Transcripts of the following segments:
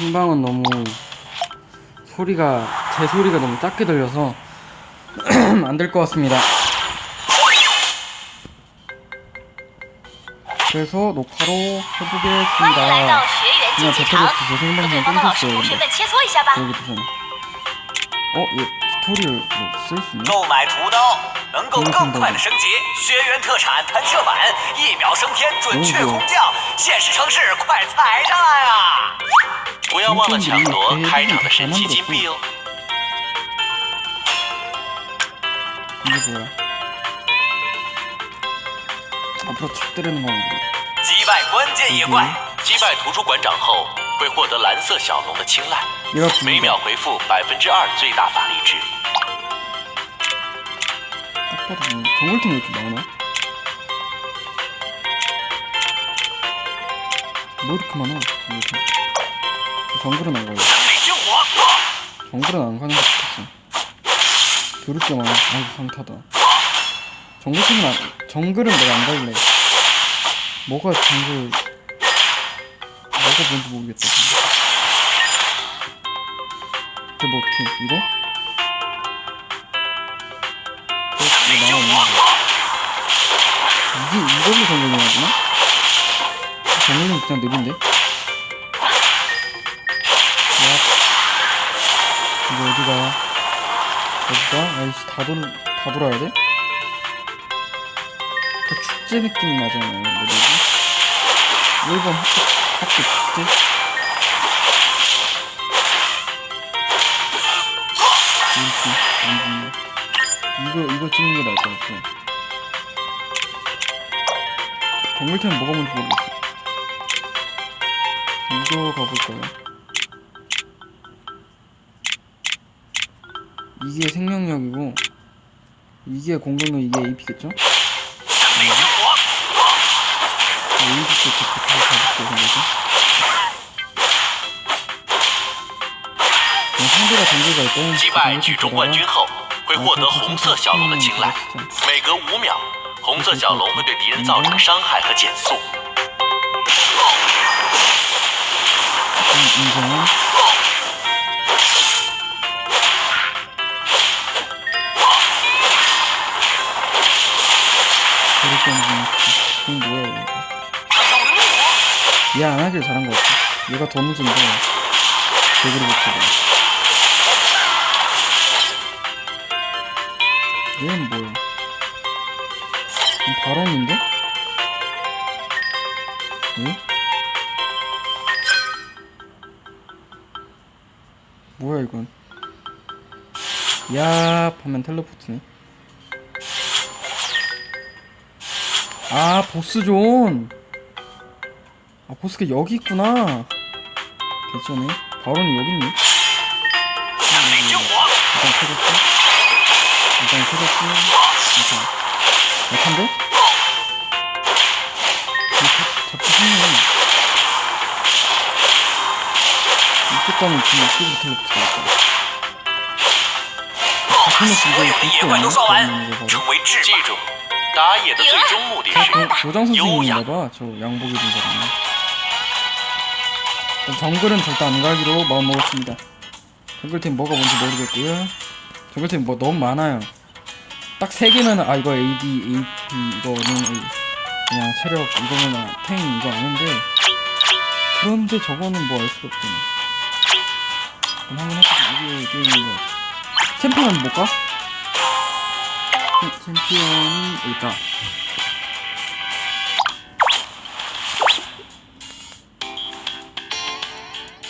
생방은 너무 소리가 제 소리가 너무 작게 들려서 안 될 것 같습니다. 그래서 녹화로 欢迎来到 해보겠습니다. 学员竞 그냥 技场， 배터리스 제 和 생방송 对方的老师 끊겼어요. 同学 근데 们切磋一下吧。 여기 두선. 어, 얘 스토리를 뭐쓸 수 있나? 购买屠刀能够更快的升级，学员特产弹射板，一秒升天，准确空降，现实城市快踩上来啊！ 不要忘了抢夺开场的神奇金币哦！一哥，我不记得了。击败关键野怪，击败图书馆长后，会获得蓝色小龙的青睐。每秒回复百分之二最大法力值。从哪儿能知道呢？不是么弄。 정글은 안 가요. 정글은 안 가는 게 좋겠어. 두렵게 많아. 아이고, 강타다. 정글은 안, 정글은 내가 안 갈래. 뭐가 정글, 뭐가 뭔지 모르겠다. 이게 뭐 어떻게, 이거? 이거, 이거 나만 있는 거야. 이게, 이걸로 정글이 나구나? 정글은 그냥 냅인데? 이거 어디가? 어디가? 아이씨 다 돌, 다 돌아야 돼? 그 축제 느낌 나잖아요 뭐지? 일본 학교, 학교 축제? 이렇게 이거 이거 찍는 게 나을 것 같고 정글템 뭐가 뭔지 모르겠어 이거 가볼까요? 이게 생명력이고 이게 공격력 이게 AP겠죠? 神力救我！ AP도 그렇게 가볼게요 생각해 그냥 상대가 정글가 있다면 击败剧中冠军后会获得红色小龙的青睐，每隔五秒，红色小龙会对敌人造成伤害和减速。 음, 인정 지금 뭐야 이거 얘안 하길 잘한 것 같아. 얘가 더 늦은데 제대로 못치고 얘는 뭐야? 바람인데? 응? 뭐야 이건? 야 하면 텔레포트네. 아 보스존 아 보스가 여기 있구나 개쩌네 발언이 여기 있네 神力救我！ 일단 켜졌고 일단 켜졌고 일단 약한데? 이거 잡, 잡기 쉽네 이쪽 가면 지금 이쪽으로 텔레포트 나왔다 把所有的野怪都刷完， 거 成为至记住， 打野的最终目的是 교, 교장 요야. 선생님인가봐 저 양복 입은 사람이 일단 정글은 절대 안 가기로 마음 먹었습니다 정글팀 뭐가 뭔지 모르겠고요 정글팀 뭐 너무 많아요 딱 세 개면 아 이거 AD, AP 이거는 A. 그냥 체력 이거는 탱 이거 아는데 그런데 저거는 뭐 알 수가 없잖아 그럼 한번 해보자 이게 게임인 거 챔피언 한번 볼까? 챔피언일까?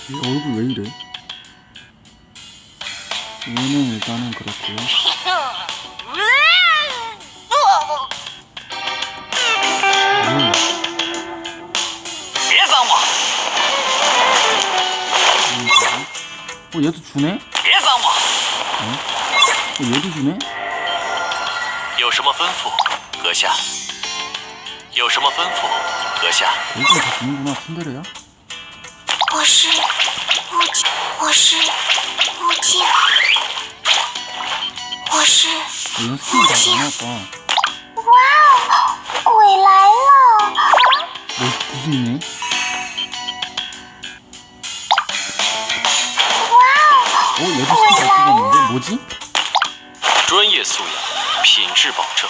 얘 얼굴 왜 이래? 얘는 일단은 그렇고요. 음. 음. 어, 얘도 주네? 예, 어? 어, 얘도 주네? 有什么吩咐，阁下？有什么吩咐，阁下？我是我我是我我是我我我是我是哇哦，鬼来了！我是你。哦，여기 서? 品质保证。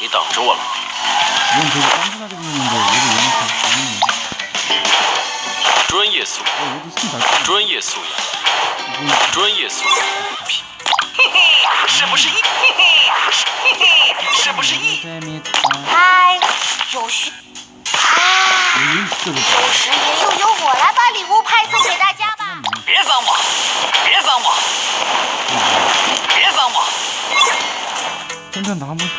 你等着我了。专业素养。专业素养。专业素养。嘿嘿是不是一？嘿嘿是不是一？嗨有时有时也用由我来把礼物派送给大家吧。别脏我别脏我 1년 나한 번씩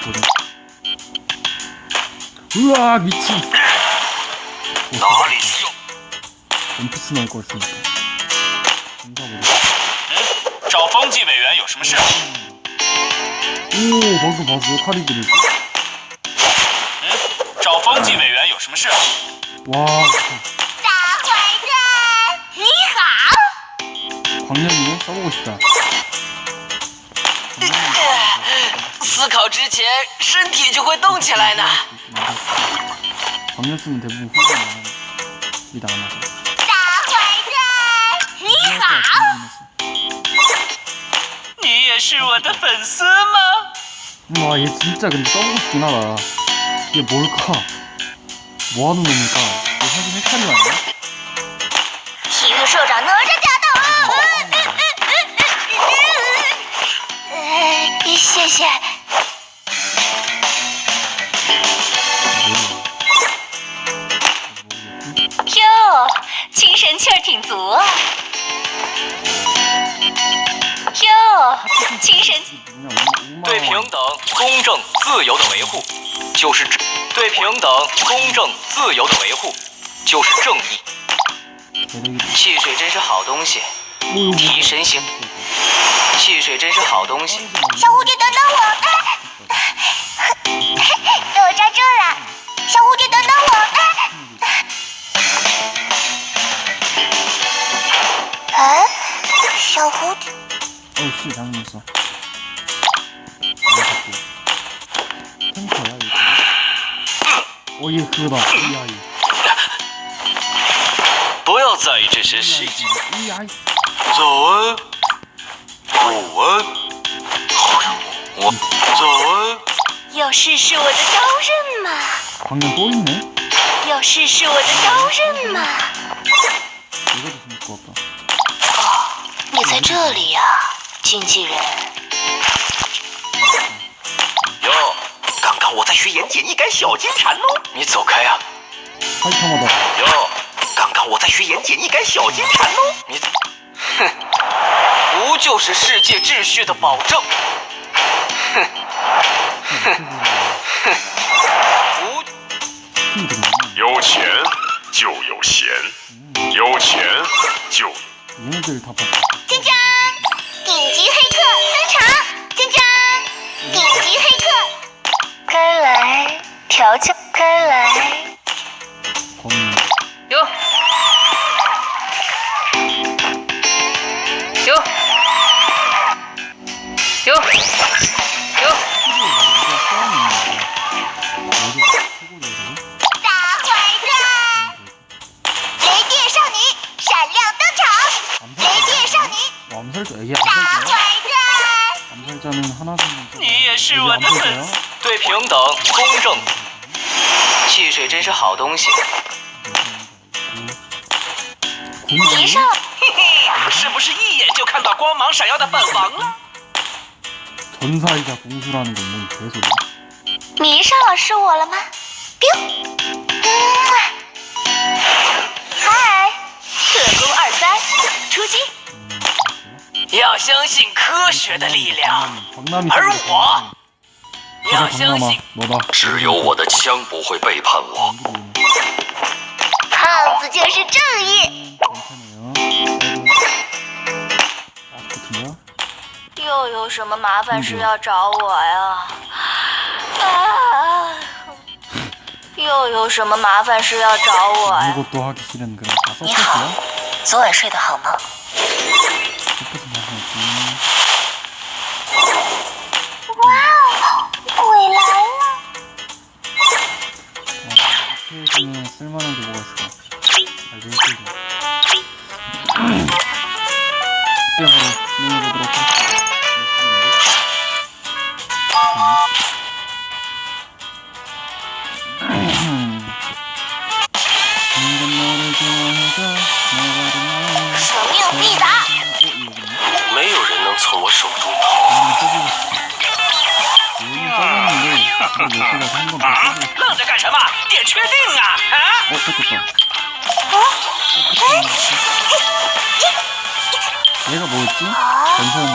우와, 미친. 원피스 나올 것 같으니까. 오, 방금 봤어요, 칼이 들이. 와, 광년이네? 써보고 싶다. 광년이. 思考之前，身体就会动起来呢。 광년 쓰면 대부분 후회가 안 이다 안 하고 大坏蛋，你好。你也是我的粉丝吗？ 와얘 진짜 근데 써보고 싶긴 하다 얘 뭘까 뭐하는 놈일까 얘 사실 헷갈리 아니야? 体育社长哪吒驾到！呃，谢谢。 对平等、公正、自由的维护，就是对平等、公正、自由的维护，就是正义。汽水真是好东西，提神醒。汽水真是好东西。小蝴蝶等等我，给我抓住了。小蝴蝶等等我。哎，小蝴蝶。哦，是场那么强。이거 어얘 그거다 이아이 不要在意这些细节。 이아이 早安，午安，我早安。要试试我的刀刃吗？ 광년 또 있네 要试试我的刀刃吗？ 이거 좀 좋을 것 같다 你在这里呀、经纪人。 言简意赅小金蝉喽。你走开呀、啊！还看我的？哟，刚刚我在学言简意赅小金蝉喽。你，哼，不就是世界秩序的保证？哼，哼，哼不，有钱就有闲，有钱就……嗯，他。调教开来。有。有。有。有。打坏蛋，雷电少女闪亮登场。雷电少女。大坏蛋。你也是我的粉丝。对平等、公正。汽水真是好东西。迷上了，嘿嘿，是不是一眼就看到光芒闪耀的板房了？存在一下公司那里有没有车？迷上了，是我了吗？biu。嗨，特工二三出击。要相信科学的力量，而我。你要相信，只有我的枪不会背叛我。胖子就是正义。又有什么麻烦事要找我呀？又有什么麻烦事要找我呀？你好，昨晚睡得好吗？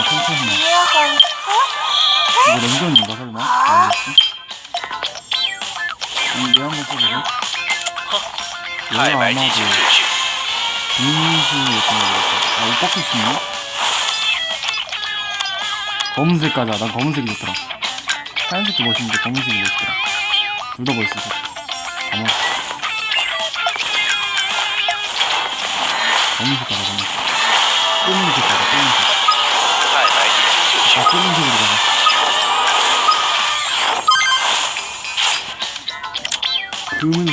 괜찮아 괜찮아 이거 랜덤인가 설마? 아니겠지? 이게 한번 써보자 얘가 아마도 민수였던 것 같아 아옷 벗길 수 있나? 검은색 가자. 난 검은색이 좋더라. 하얀색도 멋있는데 검은색이 멋있더라. 둘 다 멋있어 가만 검은색 가자 검은색. 검은색 가자.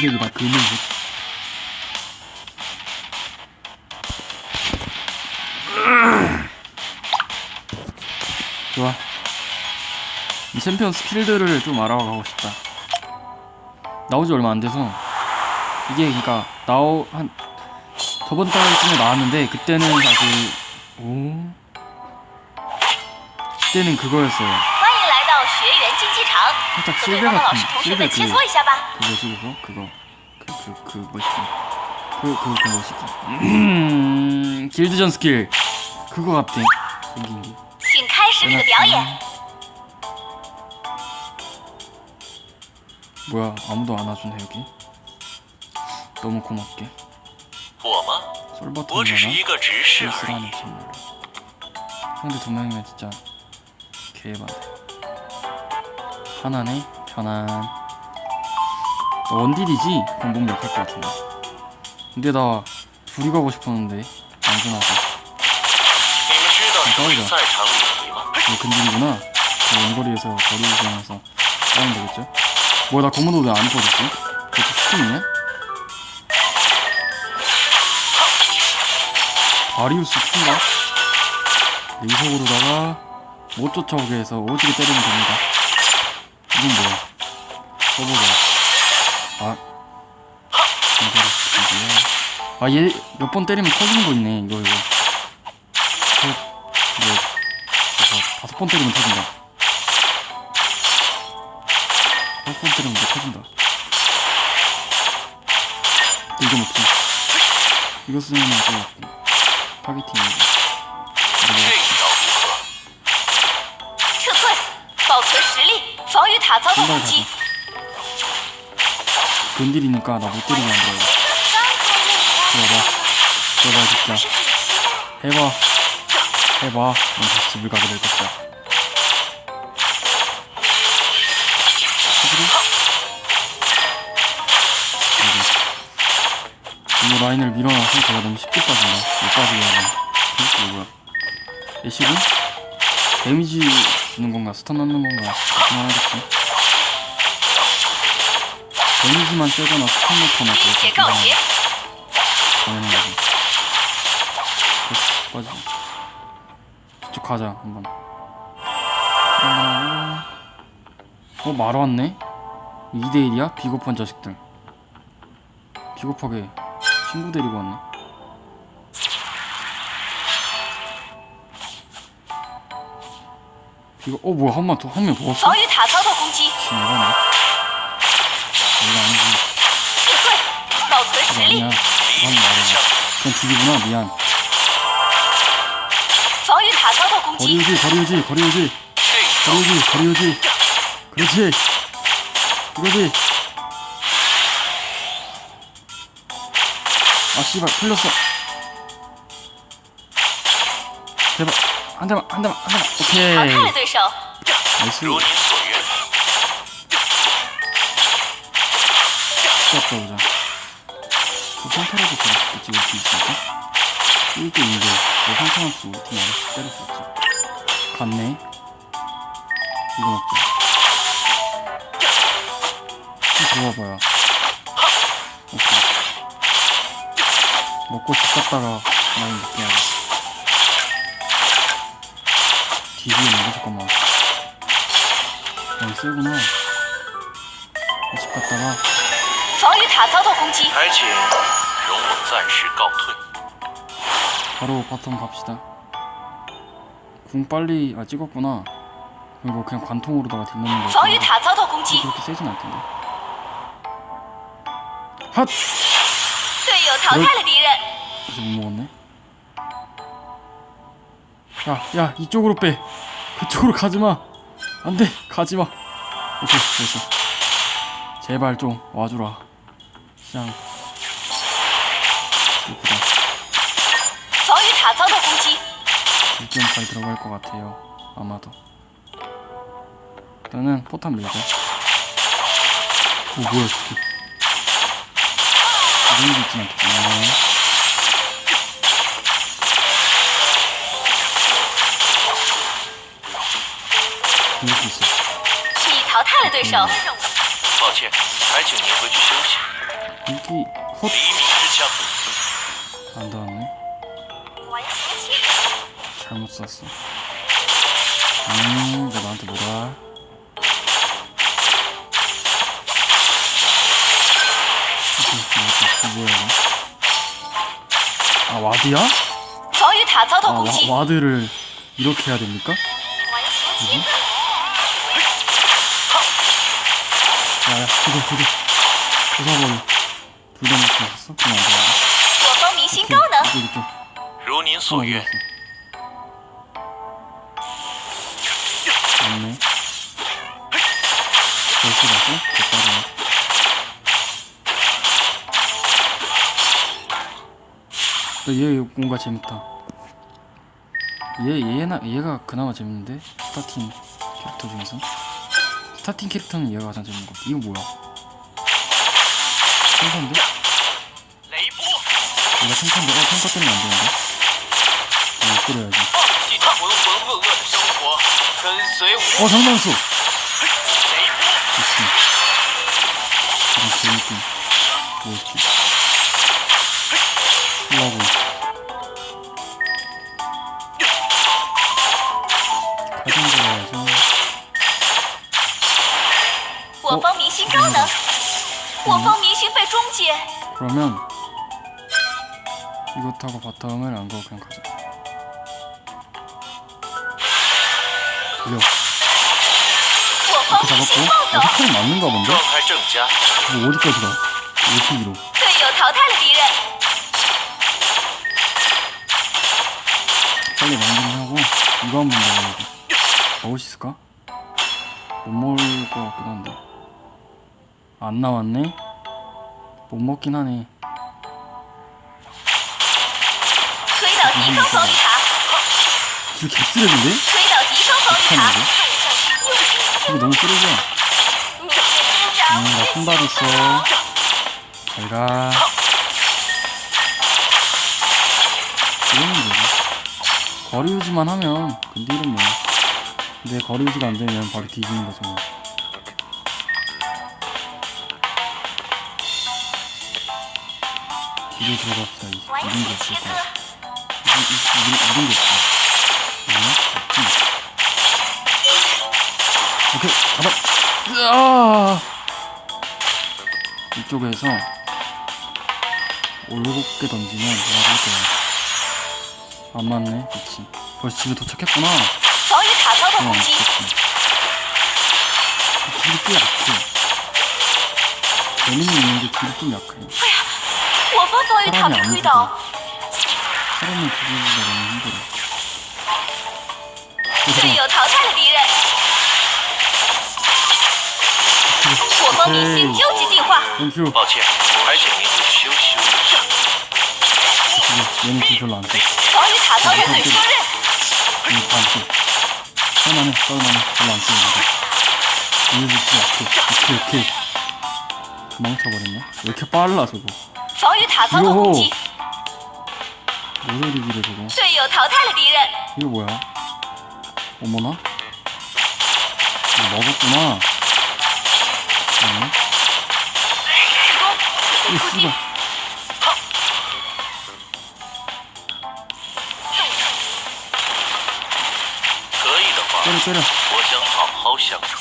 금은색이다, 금은색. 좋아. 이 챔피언 스킬들을 좀 알아가고 싶다. 나오지 얼마 안 돼서 이게 그러니까 나오 한 저번 달쯤에 나왔는데 그때는 아직 오 그때는 그거였어요. 살짝 和对 실베 方的老 같은 师同学 실베 们 그 切磋一下吧。 그거지 그거 그거 그 그 그 멋있기 그그 그 멋있기 음, 길드전 스킬 그거 같아 생긴 게 请开始你的表演。 뭐야 아무도 안 와주네 여기 너무 고맙게 我吗？我只是一 솔버튼이잖아 个执事而 실수라는 已。 정말로 상대 두 명이면 진짜 개반 편안해? 편안 원딜이지? 공복력 할 것 같은데 근데 나 둘이 가고 싶었는데 안전하고 싸우자 아, 어, 아, 근딜이구나 원거리에서 거리를 지나서 싸우면 되겠죠? 뭐야 나 검은 옷 왜안 입어줬어? 그것도 스킨이냐? 바리우스 큐가 이속으로다가 못 쫓아오게 해서 오지게 때리면 됩니다 이건 뭐야 써보자 아 스킨이야 아얘 몇 번 때리면 터지는 거 있네 이거 이거. 저, 이거 이거 다섯 번 때리면 터진다. 다섯 번 때리면 이거 터진다. 이거 먹지 이거 쓰면 또这 다져서 가자. 그렇지. 건드리니까 나 못 때리게 한다. 이거. 들어봐. 들어봐, 진짜. 해봐. 해봐. 난 다시 집을 가게 될 것이다. 그래? 이거. 이거 라인을 밀어놔서 제가 너무 쉽게 빠진다. 못 빠지게 하네. 이게 뭐야? 애쉬군? 데미지 주는 건가 스턴 넣는 건가 그만하겠지. 데미지만 세거나 스턴 넣거나 그렇게 당연한 거지 됐어 빠지고 저쪽 가자 한번. 어 마루 왔네? 2대1이야? 비겁한 자식들. 비겁하게 친구 데리고 왔네. 비겁, 어, 뭐야, 한 명 더, 한 명 더 왔어? 防御塔遭到攻击， 지금 내가네. 이거 아니지. 撤退，保存实 이거 力 아니야. ， 그건 말이야. 그건 죽이구나, 미안. 防御塔遭到攻 거리 击。 유지, 거리 유지, 거리 유지. 这一招 거리 유지, 거리 유지. 그렇지. 이거지. 아, 씨발, 풀렸어. 대박. 한 대만, 한 대만, 한 대만. 淘 오케이. 汰了对手， 나이스. 如您所愿。 갔다 오자. 그 상태라도 저럴 수 있겠지, 이렇게 있으니까. 1대 2대. 내 상태만 우리 팀 알아서 때릴 수 있지. 갔네. 이거 먹자. 좀 들어와봐요. 오케이. 먹고 집 갔다가 많이 늦게 하자. 뒤지겠는데 잠깐만 어 세구나 집 갔다가 防御塔遭到攻击，还请容我暂时告退。 바로 바텀 갑시다 궁 빨리 아 찍었구나 이거 그냥 관통으로다가 딜 넣는 거 防御塔遭到攻击， 그렇게 세진 않던데 핫! 队友淘汰了敌人。 그래서 못 먹었네 야, 야, 이쪽으로 빼. 그쪽으로 가지 마. 안 돼, 가지 마. 오케이, 됐어. 제발 좀 와주라. 그냥. 이쁘다. 저희 다자도 일점 잘 들어갈 것 같아요. 아마도. 일단은 포탄 밀자. 오, 뭐야, 저게. 이런 게 있진 않겠지. 이럴 수 있어 你淘汰了对手。抱歉，还请您回去休息。 여기 헛 黎明之枪， 안 닿았네 我要学习。 잘못 쐈어 음, 너 나한테 뭐라 오케이, 나왔다. 이거 뭐야 이거 아 와드야? 防御塔遭 아 到攻击， 와, 와드를 이렇게 해야 됩니까? 我 야야 두대 두대 부숴버려 둘다 먹고 있었어? 그럼 안 되는데 我方明星 오케이 高能， 이쪽 이쪽 如您 하나 所愿。 올랐어 맞네 벌써 갔어? 개빠르네 얘 뭔가 재밌다 얘 얘나 얘가 그나마 재밌는데 스타팅 캐릭터 중에서 스타팅 캐릭터는 얘가 가장 재밌는 것 같아. 이거 뭐야? 천사인데? 이거 천사인데? 어, 천사 때문에 안 되는데? 어, 이거 끓여야지. 어, 장난수! 그치. 이런 재밌군. 뭐였지? 올라오고 있 星被终结。 그러면 이거 타고 바텀을 안 가고 그냥 가자 이거 我方 이렇게 明 잡았고 星 어 暴走， 헤카는 맞는가 본데? 状态正佳。 이거 어디까지 가? 왜 이렇게 길어 队友淘汰了敌人。 빨리 마인딩하고 이거 한번 먹어야지 먹을 수 있을까? 못 먹을 것 같기도 한데 안 나왔네? 못 먹긴 하네 推倒敌方防御塔， 길 개쓰레기인데? 推倒敌方防御塔。 이거 너무 쓰레기야 你别挣扎， 음, 나 손발 있어 잘가 이러면 되지 거리 유지만 하면 근데 이런 뭐 근데 거리 유지가 안 되면 바로 뒤지는 거죠 뭐. 이리 들어갑시다. 이런 게 없을 거야. 이런, 이런, 이런 게 없어. 없지. 오케이, 가봐. 으아! 이쪽에서 올곧게 던지면 나갈 거야. 안 맞네, 그치. 벌써 집에 도착했구나. 저희 가서 어, 보지. 길이 꽤 약해. 재밌는 있는데 길이 좀 약해. 我方防御塔被推倒。 사람을 죽이기가 너무 힘들어 어, 队 잠깐만 友淘汰了敌人。我方明星究极进化， 땡큐 抱歉，还请您回去休息。 지금 얘는 딜 별로 안써 防御塔遭人嘴出刃。 응, 다안 써. 썰만해, 썰만해. 별로 안 쓰는데. 얘네들 진짜 약해. 오케이, 오케이. 도망쳐버렸네. 왜 이렇게 빨라, 저거. 防御塔遭到攻击， 모조리기래, 저거. 队友淘汰了敌人。 이거 뭐야? 어머나? 이거 먹었구나. 응? 助攻， 이 씨발. 可以的， 때려 我想好好相处。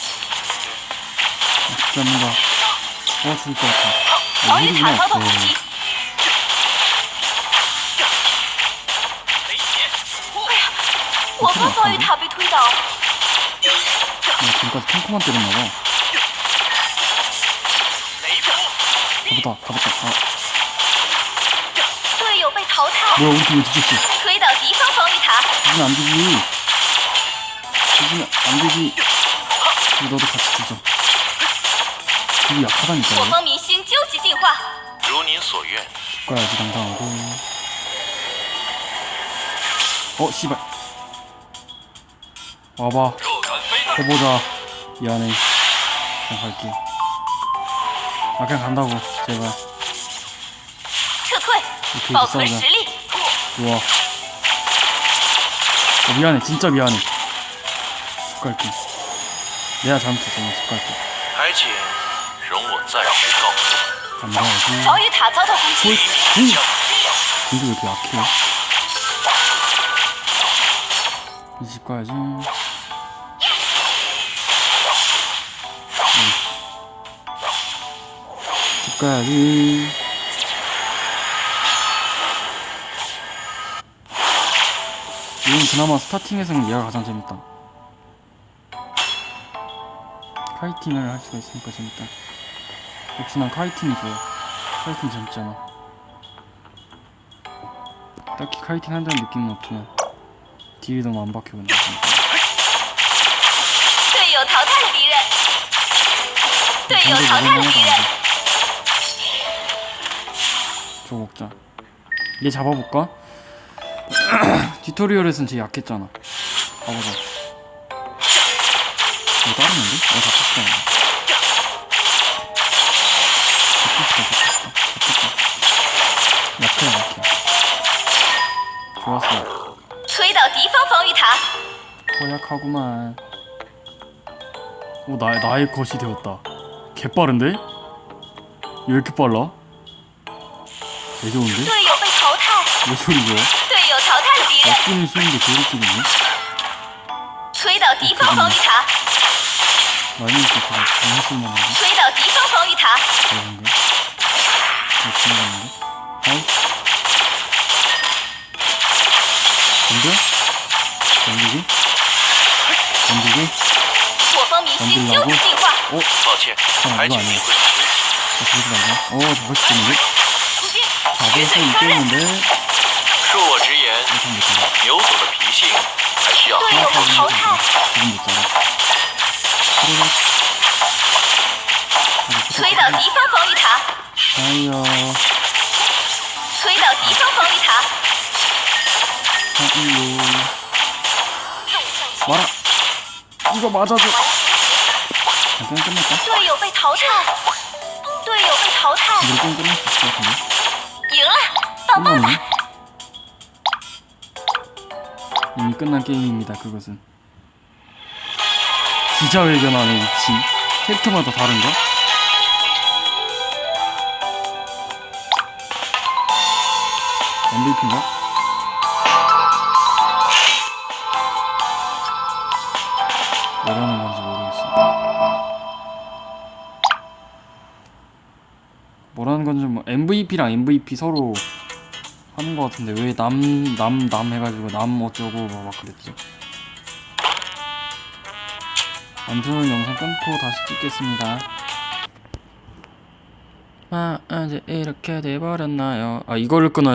진짜 뭔가 어 죽을 것 같아 防 아, 御 힐이구나 塔遭到攻 네. 击。 防御塔被推倒。啊，近战空投吗？推倒敌方防御塔。推倒敌方防御塔。 와봐 若干飞弹， 해보자 미안해 그냥 갈게 아 그냥 간다고 제발 撤退， 이렇게 保存 싸우자 实力。 좋아 어, 미안해 진짜 미안해 집 갈게 내가 잘못했어 나집 갈게 还请容我再去告诉 간다야지 防御塔遭到攻击， 응. 근데 왜 이렇게 약해? 이 집 가야지. 집 가야지. 이건 그나마 스타팅에서는 얘가 가장 재밌다. 카이팅을 할 수가 있으니까 재밌다. 역시 난 카이팅이 좋아. 카이팅 재밌잖아. 딱히 카이팅 한다는 느낌은 없지만 딜이 너무 안 박혀 근데 진짜. 队友淘汰了敌人，队友 상대 淘汰 모델 了 하나도 敌 안 人 돼. 저거 먹자 얘 잡아볼까? 튜토리얼에선 쟤 약했잖아 가보자 이거 따르는데? 어 잡혔다 잡혔다 잡혔다 잡혔다 약해 약해 좋았어 推倒敌方防御塔， 허약하구만. 오, 나, 나의 것이 되었다. 개빠른데? 얘 왜 이렇게 빨라? 왜 좋은데? 왜 소리죠? 역기는 쉬운데 도리끼리네? 많이 이렇게 안 했었나 본데? 그런가? 나 지나갔는데? 하이? 덤벼? 덤비기? 덤비기? 덤빌라고? 어? 아 이거 아니야 아, 그러지 말자 어, 저거 시키는데? 边参与给？恕我直言，牛总的脾性还需要队友被淘汰。推倒敌方防御塔。哎呦！推倒敌方防御塔。哎呦！完了！你干嘛这？队友被淘汰。队友被淘汰。 이거는 이미 끝난 게임입니다. 그것은 기자회견 안에 위친 캐릭터마다 다른가? MVP인가? 뭐라는 건지 모르겠습니다. 뭐라는 건지 뭐 MVP랑 MVP 서로 하는 것 같은데 왜 남 남 남 해가지고 남 어쩌고 뭐막 그랬지. 아무튼 영상 끊고 다시 찍겠습니다. 아 이제 이렇게 돼버렸나요? 아 이거를 끊어야